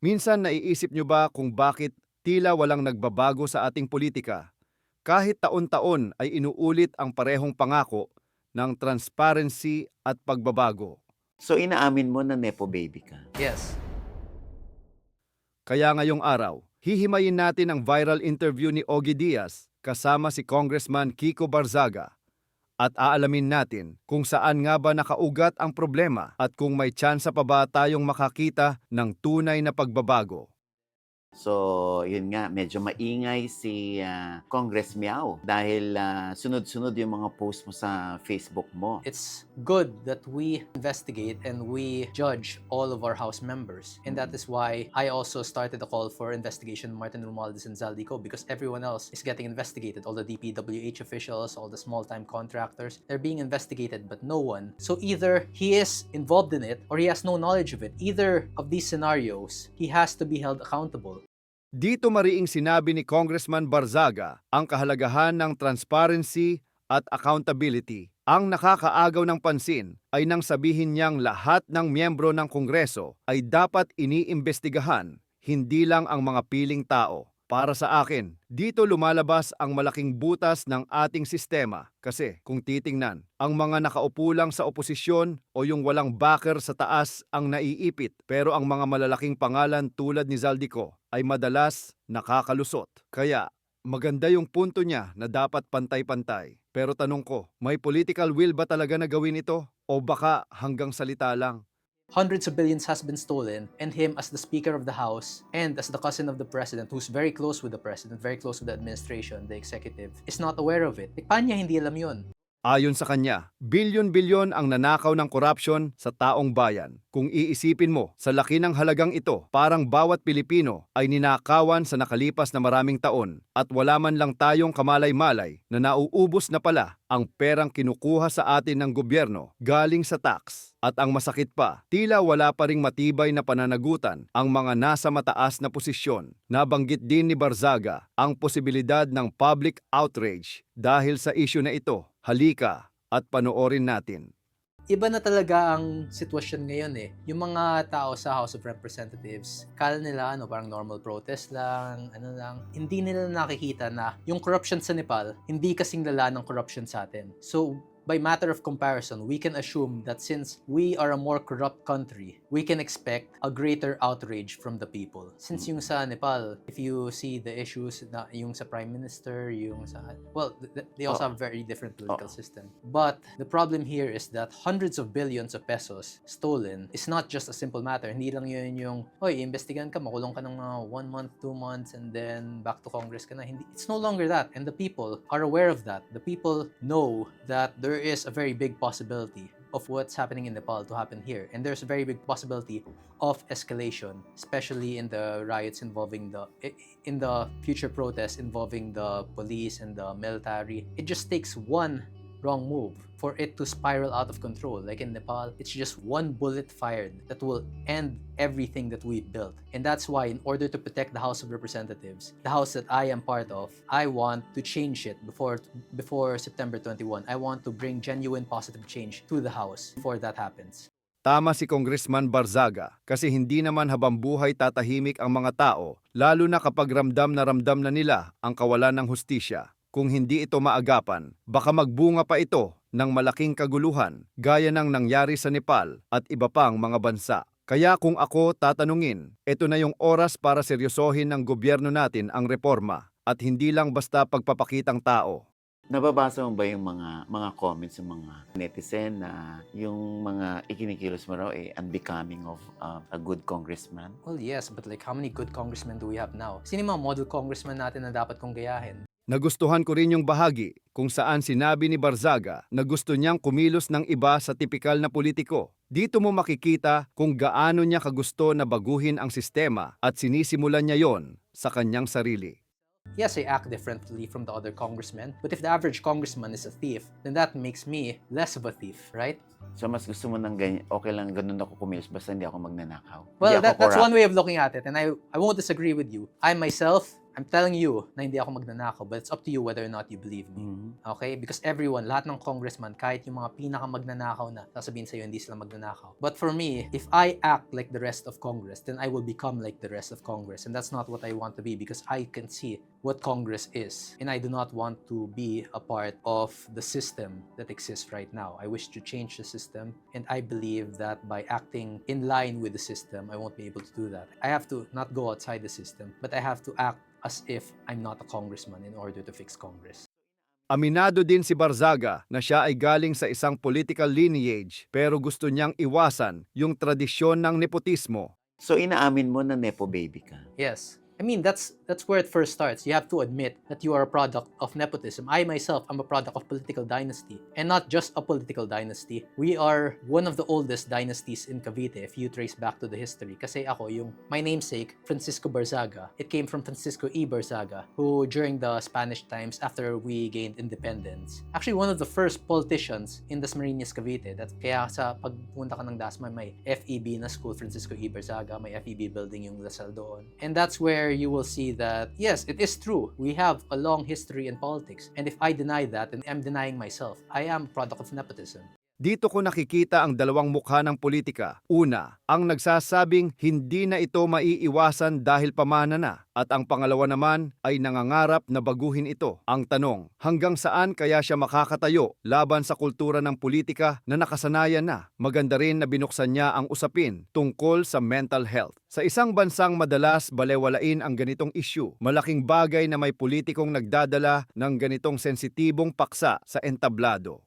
Minsan naiisip nyo ba kung bakit tila walang nagbabago sa ating politika? Kahit taon-taon ay inuulit ang parehong pangako ng transparency at pagbabago. So inaamin mo na nepo baby ka. Yes. Kaya ngayong araw, hihimayin natin ang viral interview ni Ogie Diaz kasama si Congressman Kiko Barzaga at aalamin natin kung saan nga ba nakaugat ang problema at kung may tsansa pa ba tayong makakita ng tunay na pagbabago. So, yun nga, medyo maingay si ah, Congress Miao dahil ah, sunod-sunod yung mga post mo sa Facebook mo. It's good that we investigate and we judge all of our House members. And that is why I also started a call for investigation Martin Romualdez and Zaldico because everyone else is getting investigated. All the DPWH officials, all the small-time contractors, they're being investigated, but no one. So either he is involved in it or he has no knowledge of it. Either of these scenarios, he has to be held accountable. Dito mariing sinabi ni Congressman Barzaga ang kahalagahan ng transparency at accountability. Ang nakakaagaw ng pansin ay nang sabihin niyang lahat ng miyembro ng Kongreso ay dapat iniimbestigahan, hindi lang ang mga piling tao. Para sa akin, dito lumalabas ang malaking butas ng ating sistema kasi kung titingnan, ang mga nakaupo lang sa oposisyon o yung walang backer sa taas ang naiipit pero ang mga malalaking pangalan tulad ni Zaldico ay madalas nakakalusot. Kaya maganda yung punto niya na dapat pantay-pantay. Pero tanong ko, may political will ba talaga na gawin ito? O baka hanggang salita lang? hundreds of billions has been stolen, and him as the Speaker of the House and as the cousin of the President, who's very close with the President, very close with the administration, the executive, is not aware of it. Paano hindi alam yun? Ayon sa kanya, bilyon-bilyon ang nanakaw ng korupsyon sa taong bayan. Kung iisipin mo, sa laki ng halagang ito, parang bawat Pilipino ay ninakawan sa nakalipas na maraming taon at wala man lang tayong kamalay-malay na nauubos na pala ang perang kinukuha sa atin ng gobyerno galing sa tax. At ang masakit pa, tila wala pa ring matibay na pananagutan ang mga nasa mataas na posisyon. Nabanggit din ni Barzaga ang posibilidad ng public outrage dahil sa issue na ito. Halika at panoorin natin. Iba na talaga ang sitwasyon ngayon eh. Yung mga tao sa House of Representatives, kala nila ano, parang normal protest lang, ano lang. Hindi nila nakikita na yung corruption sa Nepal, hindi kasing lala ng corruption sa atin. So, by matter of comparison, we can assume that since we are a more corrupt country, we can expect a greater outrage from the people. Since yung sa Nepal, if you see the issues na yung sa prime minister, yung sa well, th- th- they also Oo. have very different political Oo. system. But the problem here is that hundreds of billions of pesos stolen is not just a simple matter. Hindi lang yun yung, oy, investigahan ka, makulong ka ng mga one month, two months, and then back to Congress ka na. Hindi, it's no longer that. And the people are aware of that. The people know that there is a very big possibility of what's happening in Nepal to happen here. And there's a very big possibility of escalation, especially in the riots involving the in the future protests involving the police and the military. It just takes one wrong move for it to spiral out of control. Like in Nepal, it's just one bullet fired that will end everything that we built. And that's why, in order to protect the House of Representatives, the house that I am part of, I want to change it before before September 21. I want to bring genuine positive change to the House before that happens. Tama si Congressman Barzaga kasi hindi naman habang buhay tatahimik ang mga tao lalo na kapag ramdam na ramdam na nila ang kawalan ng hustisya. Kung hindi ito maagapan, baka magbunga pa ito ng malaking kaguluhan gaya ng nangyari sa Nepal at iba pang mga bansa. Kaya kung ako tatanungin, ito na yung oras para seryosohin ng gobyerno natin ang reforma at hindi lang basta pagpapakitang tao. Nababasa mo ba yung mga mga comments ng mga netizen na yung mga ikinikilos mo raw eh unbecoming of uh, a good congressman? Well, yes, but like how many good congressmen do we have now? Sino yung mga model congressman natin na dapat kong gayahin? Nagustuhan ko rin yung bahagi kung saan sinabi ni Barzaga na gusto niyang kumilos ng iba sa tipikal na politiko. Dito mo makikita kung gaano niya kagusto na baguhin ang sistema at sinisimulan niya yon sa kanyang sarili. Yes, I act differently from the other congressmen, but if the average congressman is a thief, then that makes me less of a thief, right? So mas gusto mo ng ganyan, okay lang ganun ako kumilos basta hindi ako magnanakaw. Well, that, ako that's one way of looking at it, and I, I won't disagree with you. I myself I'm telling you na hindi ako magnanakaw, but it's up to you whether or not you believe me. Mhm. Okay? Because everyone, lahat ng congressman, kahit yung mga pinaka magnanakaw na, sasabihin sa'yo hindi sila magnanakaw. But for me, if I act like the rest of Congress, then I will become like the rest of Congress. And that's not what I want to be because I can see what Congress is. And I do not want to be a part of the system that exists right now. I wish to change the system. And I believe that by acting in line with the system, I won't be able to do that. I have to not go outside the system, but I have to act as if I'm not a congressman in order to fix Congress. Aminado din si Barzaga na siya ay galing sa isang political lineage pero gusto niyang iwasan yung tradisyon ng nepotismo. So inaamin mo na nepo baby ka. Yes. I mean, that's that's where it first starts. You have to admit that you are a product of nepotism. I myself am a product of political dynasty, and not just a political dynasty. We are one of the oldest dynasties in Cavite if you trace back to the history. Kasi ako, yung my namesake, Francisco Barzaga, it came from Francisco E. Barzaga, who during the Spanish times after we gained independence, actually one of the first politicians in Dasmariñas, Cavite. That kaya sa pagpunta ka ng Dasma, may FEB na school, Francisco E. Barzaga, may FEB building yung Lasal doon. And that's where you will see that, yes, it is true. We have a long history in politics. And if I deny that, then I'm denying myself. I am a product of nepotism. Dito ko nakikita ang dalawang mukha ng politika. Una, ang nagsasabing hindi na ito maiiwasan dahil pamana na. At ang pangalawa naman ay nangangarap na baguhin ito. Ang tanong, hanggang saan kaya siya makakatayo laban sa kultura ng politika na nakasanayan na? Maganda rin na binuksan niya ang usapin tungkol sa mental health. Sa isang bansang madalas balewalain ang ganitong issue, malaking bagay na may politikong nagdadala ng ganitong sensitibong paksa sa entablado.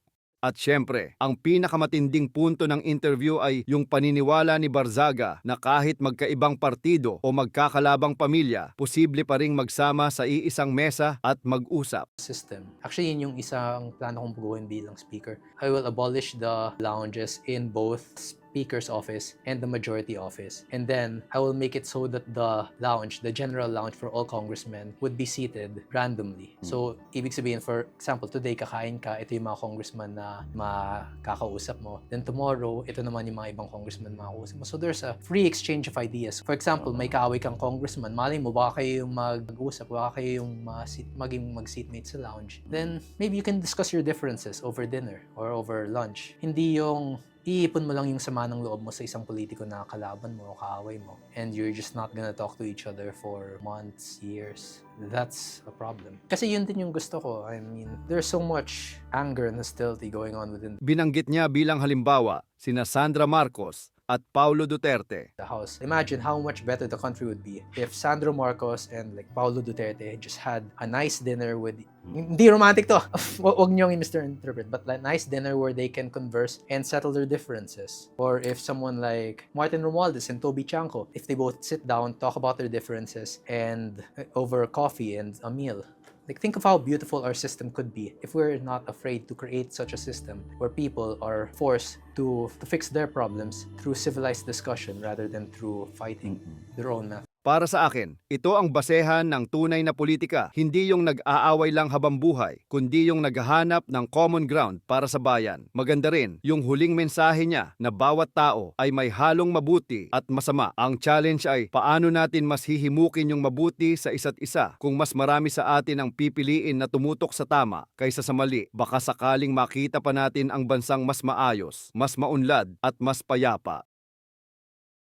At syempre, ang pinakamatinding punto ng interview ay yung paniniwala ni Barzaga na kahit magkaibang partido o magkakalabang pamilya, posible pa ring magsama sa iisang mesa at mag-usap. system. Actually, yun yung isang plano kong gawin bilang speaker. I will abolish the lounges in both speaker's office and the majority office. And then, I will make it so that the lounge, the general lounge for all congressmen, would be seated randomly. So, ibig sabihin, for example, today kakain ka, ito yung mga congressman na makakausap mo. Then tomorrow, ito naman yung mga ibang congressman makakausap mo. So, there's a free exchange of ideas. For example, may kaaway kang congressman, malay mo, baka kayo yung mag-usap, baka kayo yung ma-seat, maging mag-seatmate sa lounge. Then, maybe you can discuss your differences over dinner or over lunch. Hindi yung iipon mo lang yung sama ng loob mo sa isang politiko na kalaban mo o kaaway mo and you're just not gonna talk to each other for months, years. That's a problem. Kasi yun din yung gusto ko. I mean, there's so much anger and hostility going on within Binanggit niya bilang halimbawa sina Sandra Marcos at Paulo Duterte. the house. Imagine how much better the country would be if Sandro Marcos and like Paulo Duterte just had a nice dinner with hindi romantic to. Wa- Wag niyong misinterpret, but like nice dinner where they can converse and settle their differences. Or if someone like Martin Romualdez and Toby Chanko, if they both sit down, talk about their differences and uh, over coffee and a meal. Like think of how beautiful our system could be if we're not afraid to create such a system where people are forced to, to fix their problems through civilized discussion rather than through fighting their own method. Para sa akin, ito ang basehan ng tunay na politika, hindi yung nag-aaway lang habang buhay, kundi yung naghahanap ng common ground para sa bayan. Maganda rin yung huling mensahe niya na bawat tao ay may halong mabuti at masama. Ang challenge ay paano natin mas hihimukin yung mabuti sa isa't isa kung mas marami sa atin ang pipiliin na tumutok sa tama kaysa sa mali. Baka sakaling makita pa natin ang bansang mas maayos, mas maunlad at mas payapa.